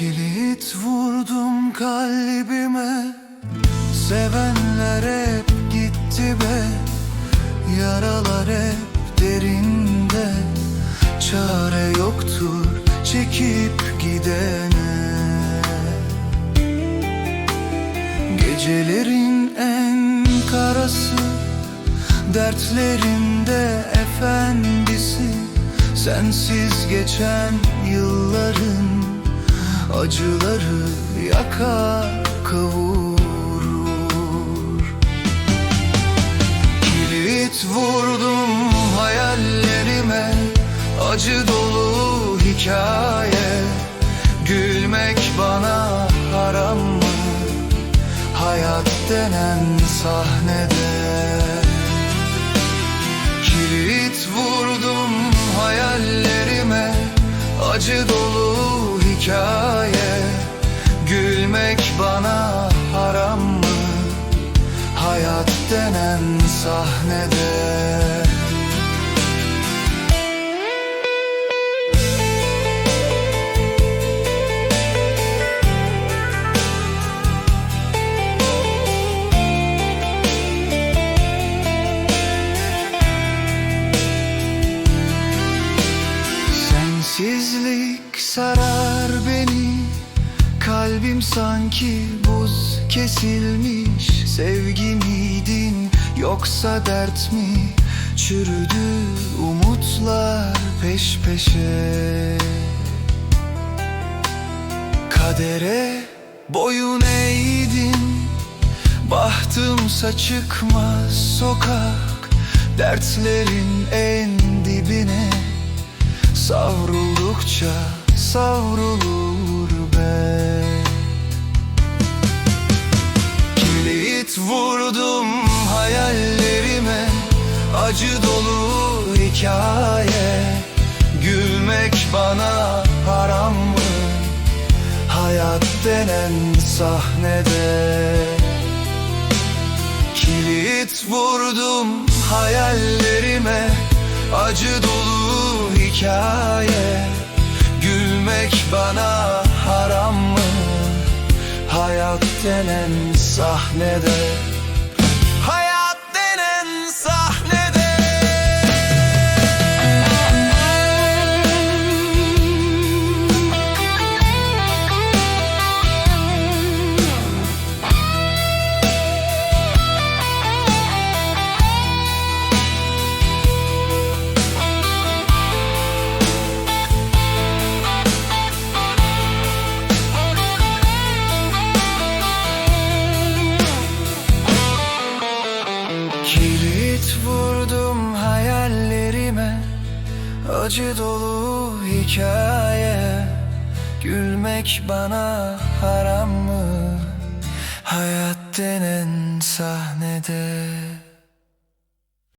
Kilit vurdum kalbime Sevenler hep gitti be. Yaralar hep derinde Çare yoktur çekip gidene. Gecelerin en karası Dertlerinde efendisi. Sensiz geçen yılların Acıları yakar kavurur. Kilit vurdum hayallerime Acı dolu hikaye. Gülmek bana haram mı? Hayat denen sahnede. Kilit vurdum hayallerime Acı dolu hikaye bana haram mı? Hayat denen sahnede Sensizlik sarar Kalbim sanki buz kesilmiş. Sevgi miydin yoksa dert mi? Çürüdü umutlar peş peşe. Kadere boyun eğdin. Bahtımsa çıkmaz sokak. Dertlerin en dibine. Savruldukça savrulur be Kilit vurdum hayallerime Acı dolu hikaye Gülmek bana haram mı? Hayat denen sahnede Kilit vurdum hayallerime Acı dolu hikaye Gülmek bana? Hayat denen sahnede Acı dolu hikaye Gülmek bana haram mı? Hayat denen sahnede